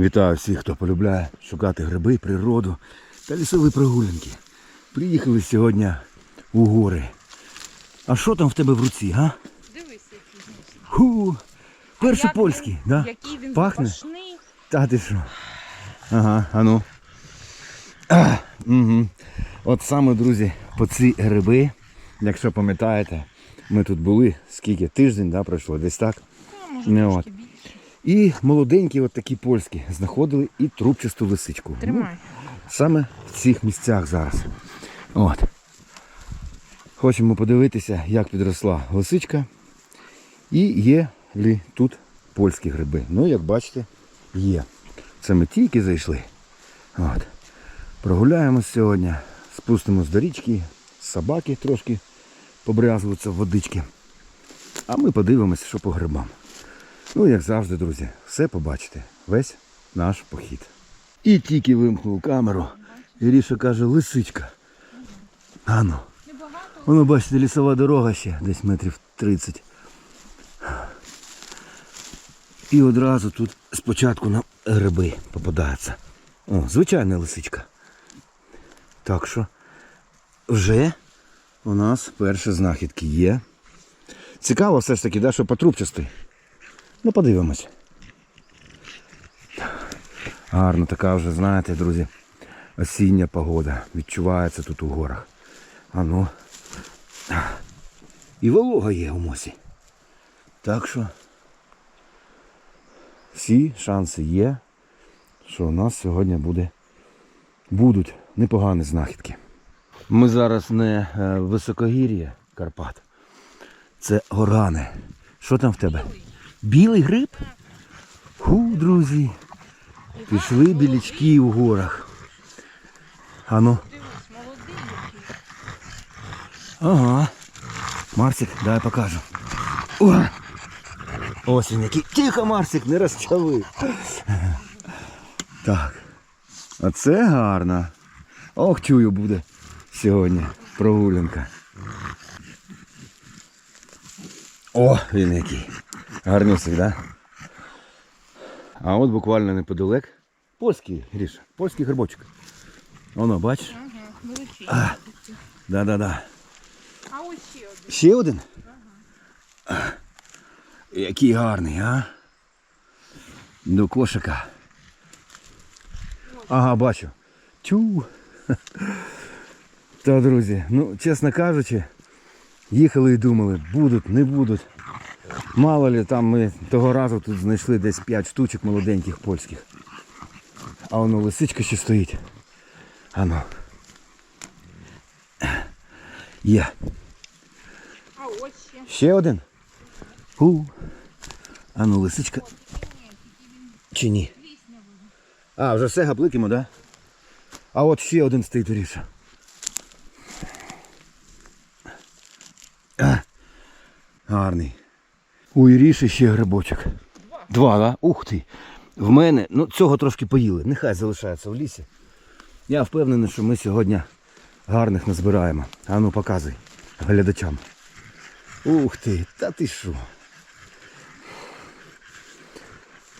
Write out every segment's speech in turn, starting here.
Вітаю всіх, хто полюбляє шукати гриби, природу та лісові прогулянки. Приїхали сьогодні у гори. А що там в тебе в руці, га? Дивись, який. Ху, перший польський, да? Який він Пахне? запашний. Та ти що? Ага, а ну. А, угу. От саме, друзі, по ці гриби, якщо пам'ятаєте, ми тут були, скільки тиждень да, пройшло, десь так. Ну, може, Не трошки от. І молоденькі, от такі польські, знаходили і трубчасту лисичку. Ну, Саме в цих місцях зараз. От. Хочемо подивитися, як підросла лисичка. І є ли тут польські гриби. Ну, як бачите, є. Це ми тільки зайшли. От. Прогуляємось сьогодні, спустимось до річки, собаки трошки побрязуються в водички. А ми подивимося, що по грибам. Ну, як завжди, друзі, все побачите. Весь наш похід. І тільки вимкнув камеру. Іріша каже, лисичка. Ану. Воно, бачите, лісова дорога ще десь метрів 30. І одразу тут спочатку нам гриби попадаються. О, звичайна лисичка. Так що вже у нас перші знахідки є. Цікаво все ж таки, да, що потрубчастий. Ну, подивимось. Гарно така вже, знаєте, друзі, осіння погода. Відчувається тут у горах. А ну. І волога є у мосі. Так що всі шанси є, що у нас сьогодні буде, будуть непогані знахідки. Ми зараз не е, високогір'я Карпат. Це горани. Що там в тебе? Білий гриб? Ху, друзі. Пішли білячки у горах. Ану. Ага. Марсик, дай покажу. Ось він який. Тихо, Марсик, не розчави. Так. Оце гарно. Ох, чую буде сьогодні прогулянка. О, він який. Гарнюсик, да? А от буквально неподалек. Польський, Гріша, польський грибочок. Воно, бачиш? Ага, величий. Да-да-да. А ось ще один. Ще один? Який гарний, а? До кошика. Ага, бачу. Тю. Та, друзі, ну, чесно кажучи, їхали і думали, будуть, не будуть. Мало ли, там ми того разу тут знайшли десь 5 штучок молоденьких польських. А воно лисичка ще стоїть. Ано. Є. А ось ще. Ще один? У. А ну лисичка. Чи ні? А, вже все гапликимо, так? Да? А от ще один стоїть Ріша. Гарний. У Іріші ще грибочок. Два, так? Да? Ух ти. В мене, ну цього трошки поїли. Нехай залишається в лісі. Я впевнений, що ми сьогодні гарних назбираємо. А ну показуй глядачам. Ух ти, та ти що?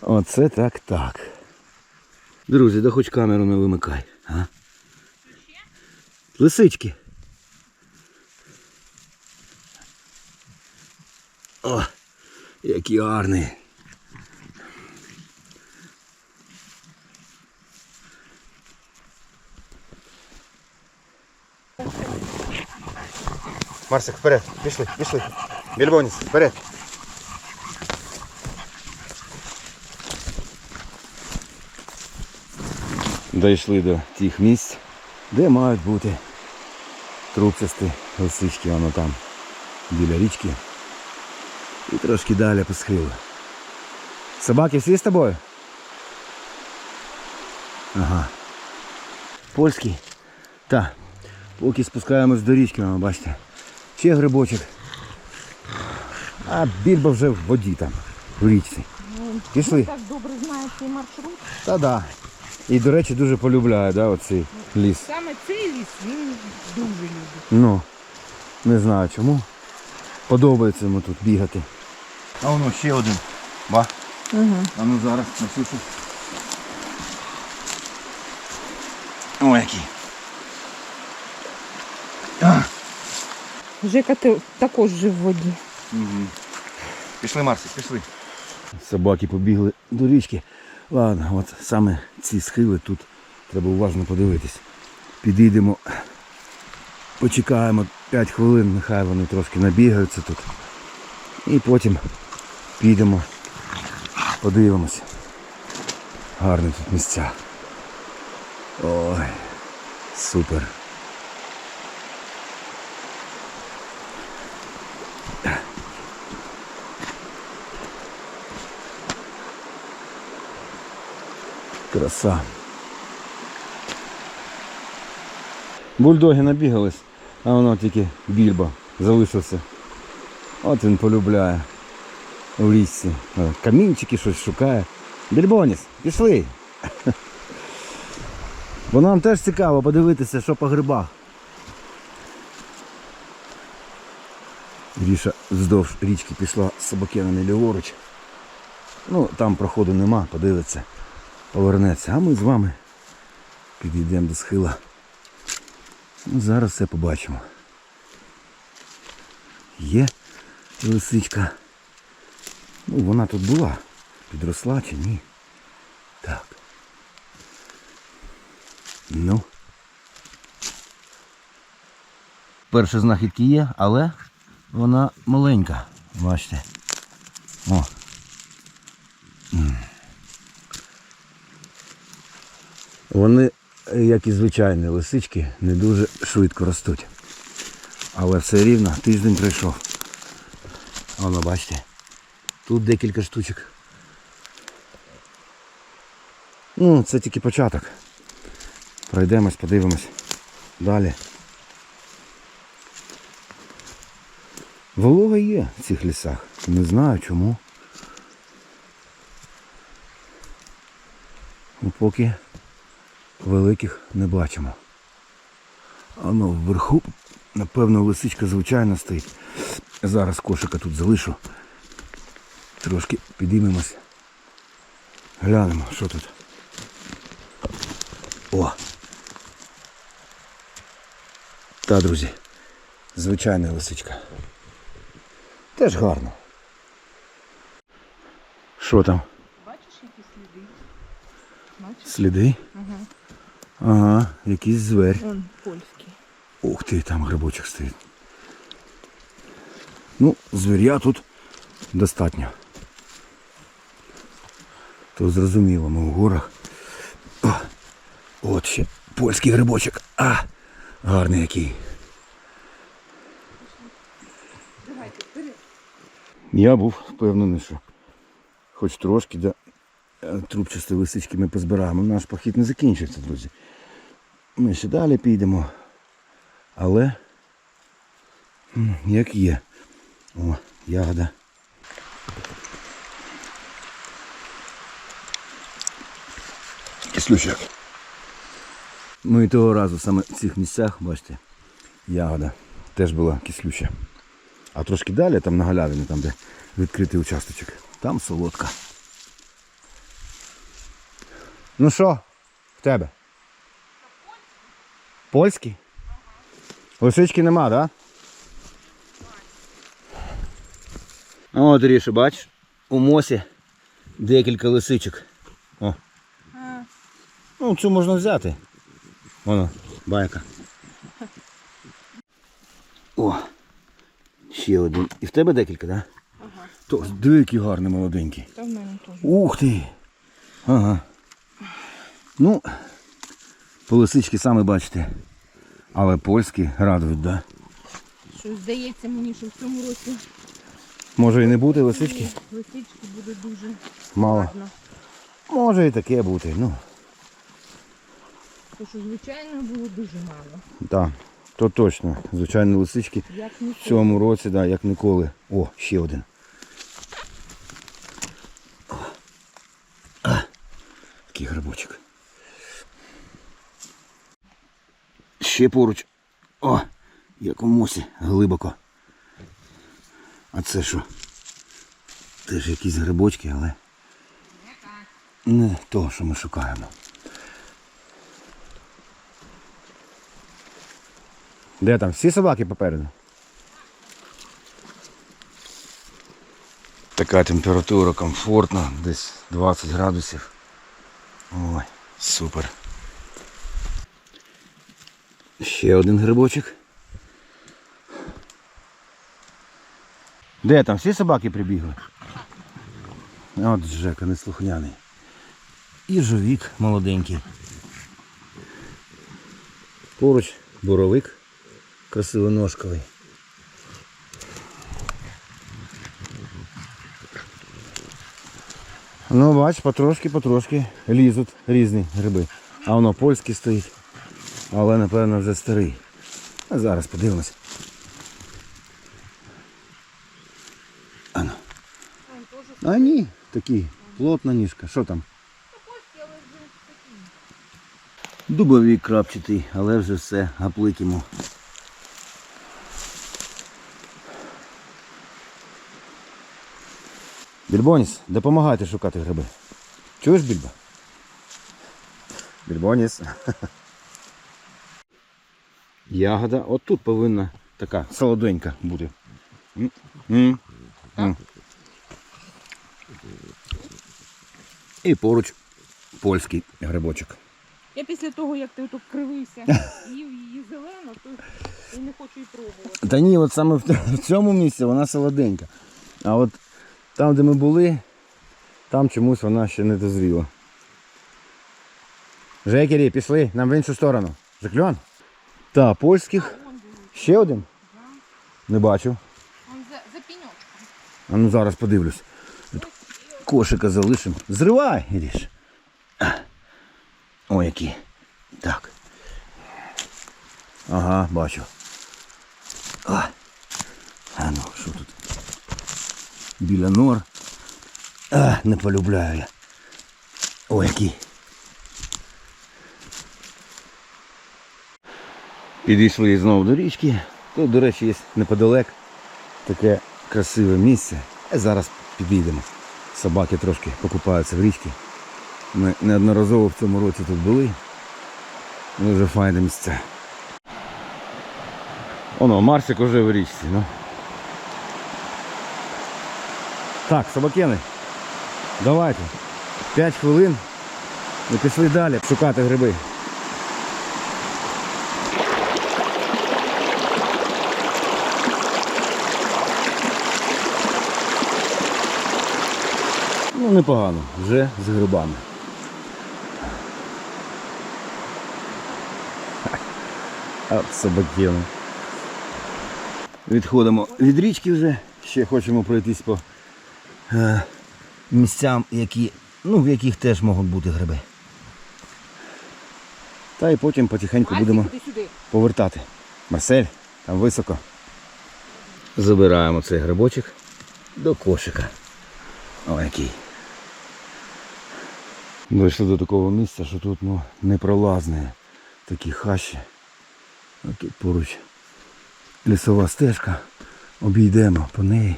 Оце так так. Друзі, да хоч камеру не вимикай, а? Лисички. Які гарні. Марсик, вперед, пішли, пішли. Більбоніс, вперед. Дійшли до тих місць, де мають бути трубчасті лисички, воно там біля річки. І трошки далі по схилу. Собаки всі з тобою? Ага. Польський. Так. Поки спускаємось до річки, ви бачите. Ще грибочок. А більба вже в воді там, в річці. Пішли. Так добре знає цей маршрут. Та да. І, до речі, дуже полюбляю, да, оцей ліс. Саме цей ліс він дуже любить. Ну, не знаю чому. Подобається йому тут бігати. А воно ще один. Ба. Угу. А ну зараз, Насюша. О, який. Жека ти також жив в воді. Угу. Пішли, Марсик, пішли. Собаки побігли до річки. Ладно, от саме ці схили тут треба уважно подивитись. Підійдемо, почекаємо 5 хвилин, нехай вони трошки набігаються тут. І потім підемо, подивимось. Гарні тут місця. Ой, супер. Краса. Бульдоги набігались, а воно тільки більбо залишився. От він полюбляє у лісці. Е, Камінчики щось шукає. Більбоніс, пішли. Бо нам теж цікаво подивитися, що по грибах. Ріша вздовж річки пішла з собакенами ліворуч. Ну, там проходу нема, подивиться, повернеться. А ми з вами підійдемо до схила. Ну, зараз все побачимо. Є лисичка. Ну, вона тут була. Підросла чи ні? Так. Ну. Перші знахідки є, але вона маленька. Бачите. О. Вони, як і звичайні лисички, не дуже швидко ростуть. Але все рівно тиждень пройшов. Воно, бачите, тут декілька штучок. Ну, це тільки початок. Пройдемось, подивимось. Далі. Волога є в цих лісах. Не знаю чому. Ну, поки великих не бачимо. А ну вверху, напевно, лисичка звичайно стоїть. Зараз кошика тут залишу. Трошки підіймемось. Глянемо, що тут. О! Та, друзі, звичайна лисичка. Теж гарно. Що там? Бачиш, які сліди? Бачиш? Сліди? Ага. Ага, якийсь зверь. Он польський. Ух ти, там грибочок стоїть. Ну, звір'я тут достатньо. То зрозуміло, ми в горах. О, от ще польський грибочок. А, гарний який. Я був впевнений, що хоч трошки да, е, трубчасті лисички ми позбираємо. Наш похід не закінчується, друзі. Ми ще далі підемо. Але як є. О, ягода. Кислючок. Ну і того разу саме в цих місцях, бачите, ягода теж була кислюча. А трошки далі, там на галявині, там де відкритий участочок, там солодка. Ну що, в тебе? Польський? Лисички нема, так? Да? От, Ріша, бачиш, у мосі декілька лисичок. Ну, цю можна взяти. Воно, байка. О, ще один. І в тебе декілька, так? Да? ага. То, диви, який гарний молоденький. Та в мене теж. Ух ти! Ага. Ну, по лисички саме бачите. Але польські радують, да? Що здається мені, що в цьому році Може і не бути лисички? лисички буде дуже Мало. гарно. Може і таке бути. Ну, Тому що, звичайно, було дуже мало. так, то точно. Звичайно, лисички Як в цьому році, да, як ніколи. О, ще один. А, такий грибочок. Ще поруч. О, як у мосі, глибоко. А це що? Теж якісь грибочки, але не то, що ми шукаємо. Де там? Всі собаки попереду? Така температура комфортна, десь 20 градусів. Ой, супер. Ще один грибочок. Де там? Всі собаки прибігли? От Жека неслухняний. І жовік молоденький. Поруч боровик красивоножковий. Ну, бач, потрошки, потрошки лізуть різні гриби. А воно польський стоїть. Але напевно вже старий. А зараз подивимось. Ано. А ні, такі, плотна ніжка. Що там? Дубовий крапчатий, але вже все, гаплик Більбоніс, допомагайте шукати гриби. Чуєш, Більбо? Більбоніс. Ягода отут повинна така солоденька бути. М, м, м. І поруч польський грибочок. Я після того, як ти тут кривився, їв її зелену, то і не хочу і пробувати. Та ні, от саме в цьому місці вона солоденька. А от там, де ми були, там чомусь вона ще не дозріла. Жекері, пішли, нам в іншу сторону. Жекльон? Та, польських. Ще один? Не бачу. Вон за, за піньочком. А ну зараз подивлюсь. Кошика залишимо. Зривай, Іріш. О, які. Так. Ага, бачу. А, а ну, що тут? Біля нор. А, не полюбляю я. О, який. Підійшли знову до річки. Тут, до речі, є неподалек таке красиве місце. А зараз підійдемо. Собаки трошки покупаються в річці. Ми неодноразово в цьому році тут були. Дуже файне місце. Оно, Марсик уже в річці. Ну. Так, собакени, давайте. 5 хвилин і пішли далі шукати гриби. Ну, непогано, вже з грибами. От собакіни. Відходимо від річки вже. Ще хочемо пройтись по місцям, які, ну, в яких теж можуть бути гриби. Та і потім потихеньку будемо повертати. Марсель, там високо. Забираємо цей грибочок до кошика. О, який. Дійшли до такого місця, що тут ну, непролазне. Такі хащі. А тут поруч лісова стежка. Обійдемо по неї.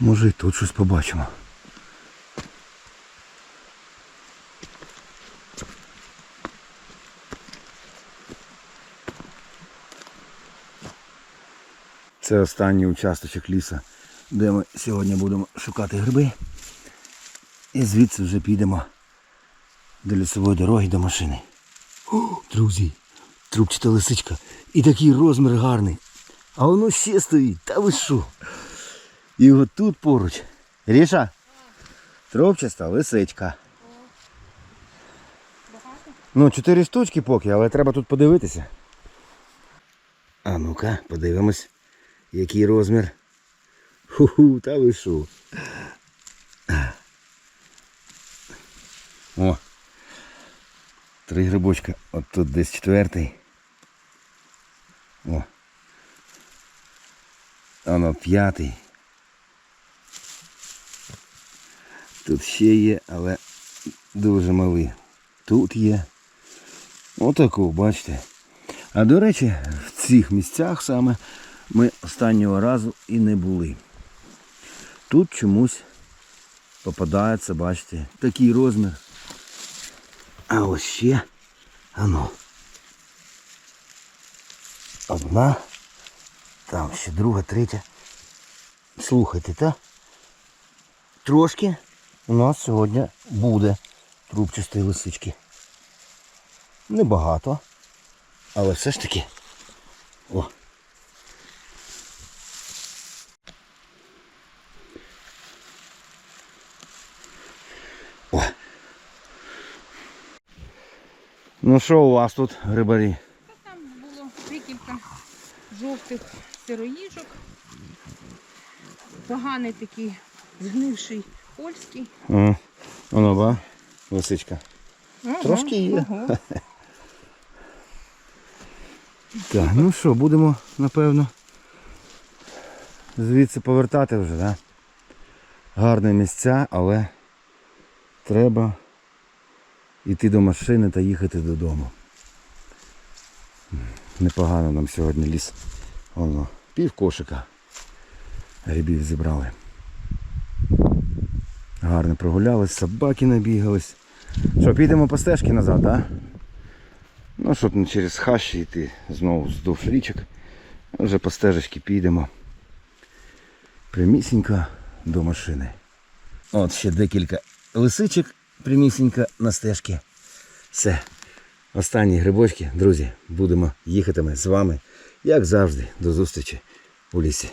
Може і тут щось побачимо. Це останній участочок ліса, де ми сьогодні будемо шукати гриби. І звідси вже підемо до лісової дороги до машини. О, друзі, трубчата лисичка. І такий розмір гарний. А воно ще стоїть, та ви що? І от тут поруч. Ріша, трубчаста лисичка. Ну, чотири штучки поки, але треба тут подивитися. А ну-ка, подивимось, який розмір. Ху-ху, та ви. О. Три грибочка. От тут десь четвертий. О. Воно п'ятий. Тут ще є, але дуже малий. Тут є. Отаку, бачите. А до речі, в цих місцях саме ми останнього разу і не були. Тут чомусь попадається, бачите, такий розмір. А ось ще. Ану. Одна. Там ще друга, третя. Слухайте, та? Трошки у нас сьогодні буде трубчастої лисички. Небагато. Але все ж таки. О. О. Ну що у вас тут, рибарі? Там було декілька жовтих сироїжок. Поганий такий згнивший польський. Ага. Воно ба, лисичка. Ага, Трошки є. ага. Так, ну що, будемо, напевно, звідси повертати вже, да? Гарне місця, але треба йти до машини та їхати додому. Непогано нам сьогодні ліс. Воно, пів кошика грибів зібрали. Гарно прогулялись, собаки набігались. Що, підемо по стежці назад, так? Ну, щоб не через хащі йти знову вздовж річок. Вже по стежечці підемо. Прямісінько до машини. От ще декілька лисичок прямісінько на стежці. Все. Останні грибочки, друзі, будемо їхати з вами, як завжди, до зустрічі у лісі.